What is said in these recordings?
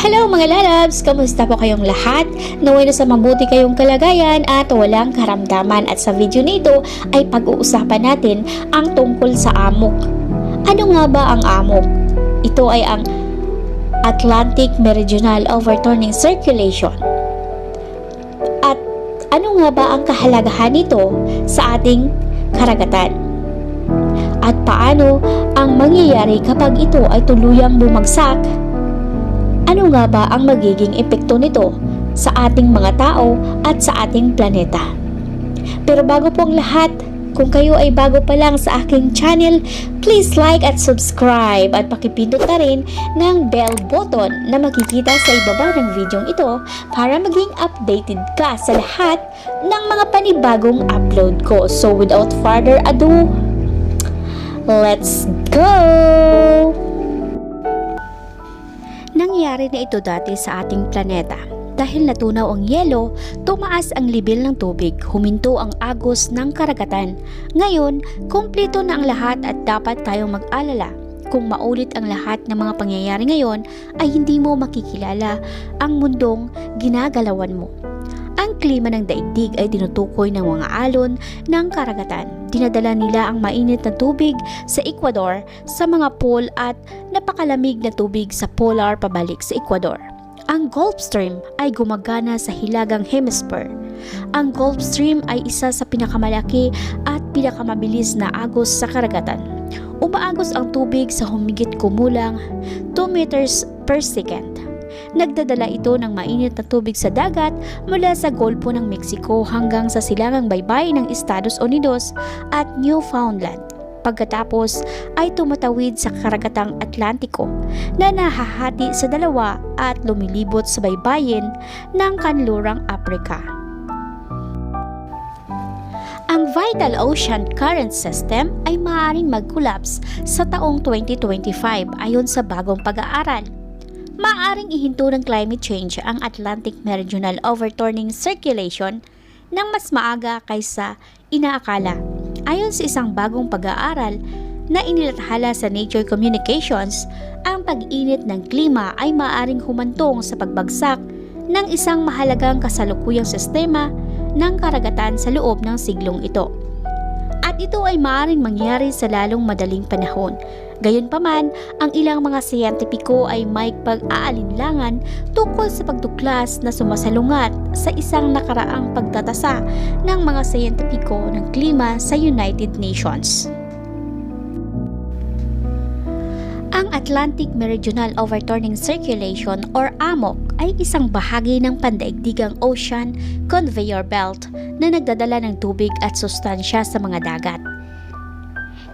Hello mga lalabs! Kamusta po kayong lahat? Naway na sa mabuti kayong kalagayan at walang karamdaman at sa video nito ay pag-uusapan natin ang tungkol sa amok. Ano nga ba ang amok? Ito ay ang Atlantic Meridional Overturning Circulation. At ano nga ba ang kahalagahan nito sa ating karagatan? At paano ang mangyayari kapag ito ay tuluyang bumagsak ano nga ba ang magiging epekto nito sa ating mga tao at sa ating planeta? Pero bago po ang lahat, kung kayo ay bago pa lang sa aking channel, please like at subscribe at pakipindot na rin ng bell button na makikita sa ibaba ng video ito para maging updated ka sa lahat ng mga panibagong upload ko. So without further ado, let's go! Nangyari na ito dati sa ating planeta. Dahil natunaw ang yelo, tumaas ang level ng tubig, huminto ang agos ng karagatan. Ngayon, kumpleto na ang lahat at dapat tayong mag-alala. Kung maulit ang lahat ng mga pangyayari ngayon, ay hindi mo makikilala ang mundong ginagalawan mo. Ang klima ng daigdig ay tinutukoy ng mga alon ng karagatan. Dinadala nila ang mainit na tubig sa Ecuador sa mga pole at napakalamig na tubig sa polar pabalik sa Ecuador. Ang Gulf Stream ay gumagana sa hilagang hemisphere. Ang Gulf Stream ay isa sa pinakamalaki at pinakamabilis na agos sa karagatan. Umaagos ang tubig sa humigit kumulang 2 meters per second. Nagdadala ito ng mainit na tubig sa dagat mula sa Golpo ng Mexico hanggang sa silangang baybay ng Estados Unidos at Newfoundland. Pagkatapos ay tumatawid sa karagatang Atlantiko na nahahati sa dalawa at lumilibot sa baybayin ng kanlurang Afrika. Ang Vital Ocean Current System ay maaaring mag-collapse sa taong 2025 ayon sa bagong pag-aaral. Maaaring ihinto ng climate change ang Atlantic Meridional Overturning Circulation ng mas maaga kaysa inaakala. Ayon sa isang bagong pag-aaral na inilathala sa Nature Communications, ang pag-init ng klima ay maaaring humantong sa pagbagsak ng isang mahalagang kasalukuyang sistema ng karagatan sa loob ng siglong ito. Ito ay maaaring mangyari sa lalong madaling panahon. Gayunpaman, ang ilang mga siyentipiko ay may pag-aalinlangan tungkol sa pagtuklas na sumasalungat sa isang nakaraang pagtatasa ng mga siyentipiko ng klima sa United Nations. Ang Atlantic Meridional Overturning Circulation or AMOC ay isang bahagi ng pandaigdigang ocean conveyor belt na nagdadala ng tubig at sustansya sa mga dagat.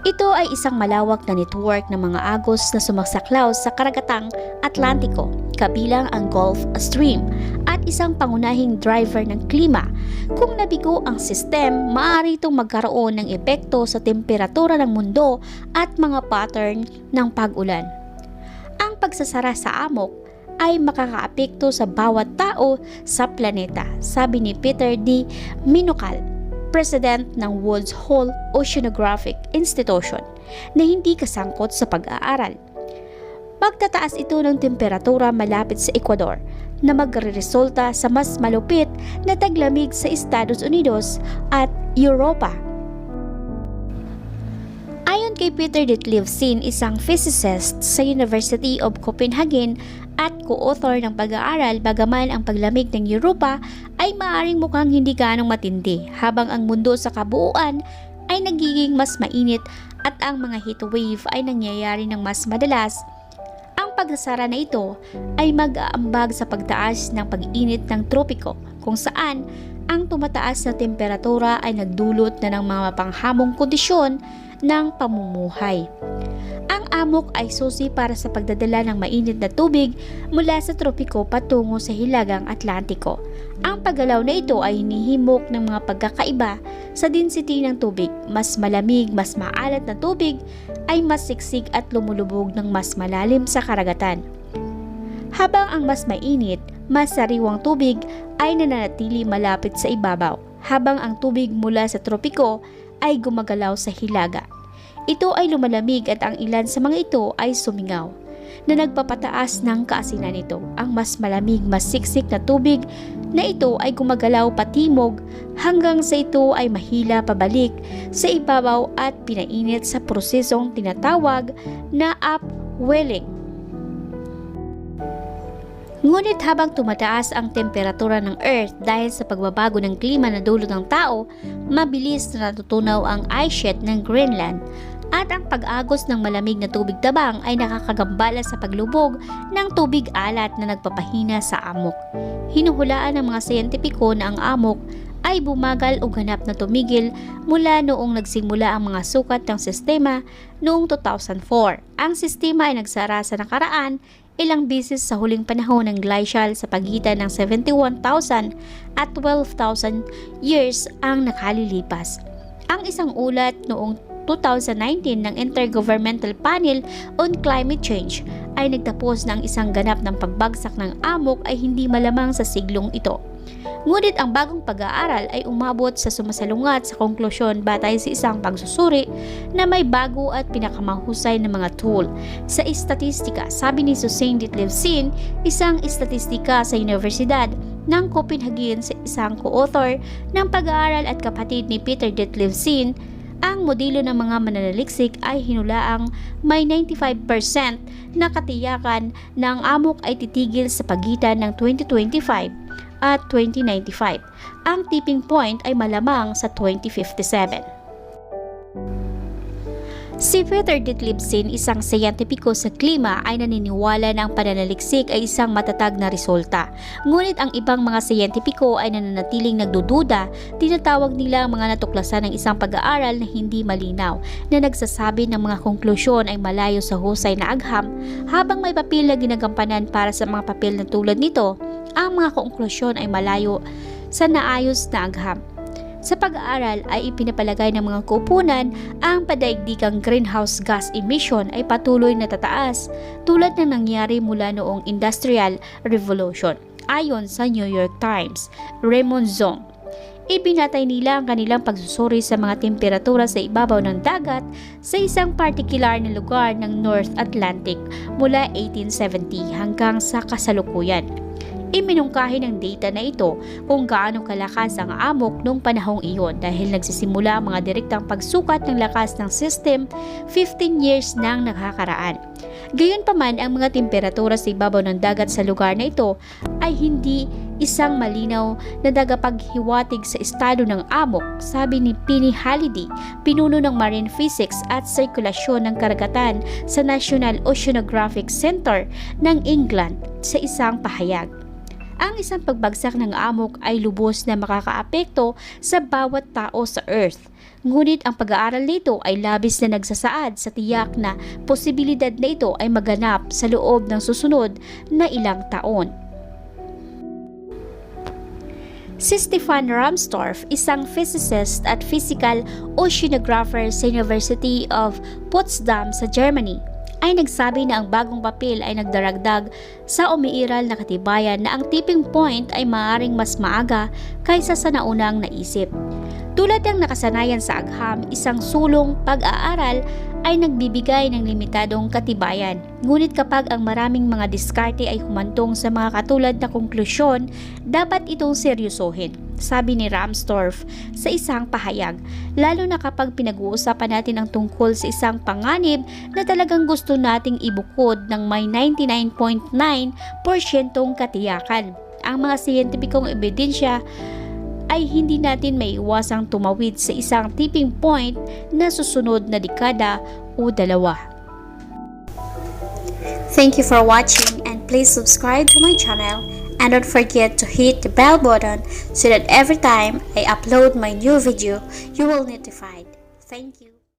Ito ay isang malawak na network ng mga agos na sumasaklaw sa karagatang Atlantiko, kabilang ang Gulf Stream at isang pangunahing driver ng klima. Kung nabigo ang sistem, maaari itong magkaroon ng epekto sa temperatura ng mundo at mga pattern ng pag-ulan. Ang pagsasara sa amok ay makakaapekto sa bawat tao sa planeta, sabi ni Peter D. Minokal, president ng Woods Hole Oceanographic Institution na hindi kasangkot sa pag-aaral. Pagtataas ito ng temperatura malapit sa Ecuador na magreresulta sa mas malupit na taglamig sa Estados Unidos at Europa. Ayon kay Peter Ditlevsin, isang physicist sa University of Copenhagen at co-author ng pag-aaral bagaman ang paglamig ng Europa ay maaring mukhang hindi ganong matindi habang ang mundo sa kabuuan ay nagiging mas mainit at ang mga heatwave ay nangyayari ng mas madalas. Ang pagsasara na ito ay mag-aambag sa pagtaas ng pag-init ng tropiko kung saan ang tumataas na temperatura ay nagdulot na ng mga mapanghamong kondisyon ng pamumuhay. Ang amok ay susi para sa pagdadala ng mainit na tubig mula sa tropiko patungo sa hilagang Atlantiko. Ang paggalaw na ito ay hinihimok ng mga pagkakaiba sa density ng tubig. Mas malamig, mas maalat na tubig ay mas siksik at lumulubog ng mas malalim sa karagatan. Habang ang mas mainit, mas sariwang tubig ay nananatili malapit sa ibabaw, habang ang tubig mula sa tropiko ay gumagalaw sa hilaga. Ito ay lumalamig at ang ilan sa mga ito ay sumingaw. na nagpapataas ng kaasinan nito. Ang mas malamig, mas siksik na tubig na ito ay gumagalaw patimog hanggang sa ito ay mahila pabalik sa ibabaw at pinainit sa prosesong tinatawag na upwelling. Ngunit habang tumataas ang temperatura ng Earth dahil sa pagbabago ng klima na dulot ng tao, mabilis na natutunaw ang ice sheet ng Greenland at ang pag-agos ng malamig na tubig tabang ay nakakagambala sa paglubog ng tubig alat na nagpapahina sa amok. Hinuhulaan ng mga siyentipiko na ang amok ay bumagal o ganap na tumigil mula noong nagsimula ang mga sukat ng sistema noong 2004. Ang sistema ay nagsara sa nakaraan ilang bisis sa huling panahon ng glacial sa pagitan ng 71,000 at 12,000 years ang nakalilipas. Ang isang ulat noong 2019 ng Intergovernmental Panel on Climate Change ay nagtapos na ang isang ganap ng pagbagsak ng amok ay hindi malamang sa siglong ito. Ngunit ang bagong pag-aaral ay umabot sa sumasalungat sa konklusyon batay sa isang pagsusuri na may bago at pinakamahusay na mga tool. Sa istatistika, sabi ni Susain Ditlevsin, isang istatistika sa Universidad ng Copenhagen sa isang co-author ng pag-aaral at kapatid ni Peter Ditlevsin, ang modelo ng mga mananaliksik ay hinulaang may 95% na katiyakan na ang amok ay titigil sa pagitan ng 2025 at 2095. Ang tipping point ay malamang sa 2057. Si Peter Ditlevsin, isang siyentipiko sa klima, ay naniniwala na ang pananaliksik ay isang matatag na resulta. Ngunit ang ibang mga siyentipiko ay nananatiling nagdududa, tinatawag nila ang mga natuklasan ng isang pag-aaral na hindi malinaw, na nagsasabi ng mga konklusyon ay malayo sa husay na agham, habang may papel na ginagampanan para sa mga papel na tulad nito, ang mga konklusyon ay malayo sa naayos na agham. Sa pag-aaral ay ipinapalagay ng mga kupunan ang padaigdigang greenhouse gas emission ay patuloy na tataas tulad ng nangyari mula noong Industrial Revolution. Ayon sa New York Times, Raymond Zong, Ibinatay nila ang kanilang pagsusuri sa mga temperatura sa ibabaw ng dagat sa isang partikular na lugar ng North Atlantic mula 1870 hanggang sa kasalukuyan. Iminungkahi ng data na ito kung gaano kalakas ang amok noong panahong iyon dahil nagsisimula ang mga direktang pagsukat ng lakas ng system 15 years nang nakakaraan. Gayunpaman ang mga temperatura sa ibabaw ng dagat sa lugar na ito ay hindi isang malinaw na dagapaghiwatig sa estado ng amok, sabi ni Pini Halliday, pinuno ng Marine Physics at Sirkulasyon ng Karagatan sa National Oceanographic Center ng England sa isang pahayag ang isang pagbagsak ng amok ay lubos na makakaapekto sa bawat tao sa Earth. Ngunit ang pag-aaral nito ay labis na nagsasaad sa tiyak na posibilidad na ito ay maganap sa loob ng susunod na ilang taon. Si Stefan Ramstorff, isang physicist at physical oceanographer sa University of Potsdam sa Germany, ay nagsabi na ang bagong papel ay nagdaragdag sa umiiral na katibayan na ang tipping point ay maaring mas maaga kaysa sa naunang naisip. Tulad ng nakasanayan sa agham, isang sulong pag-aaral ay nagbibigay ng limitadong katibayan. Ngunit kapag ang maraming mga diskarte ay humantong sa mga katulad na konklusyon, dapat itong seryosohin, sabi ni Ramstorff sa isang pahayag, lalo na kapag pinag-uusapan natin ang tungkol sa isang panganib na talagang gusto nating ibukod ng may 99.9% katiyakan. Ang mga siyentipikong ebidensya ay hindi natin maiiwasang tumawid sa isang tipping point na susunod na dekada o dalawa. Thank you for watching and please subscribe to my channel and don't forget to hit the bell button so that every time I upload my new video, you will notified. Thank you.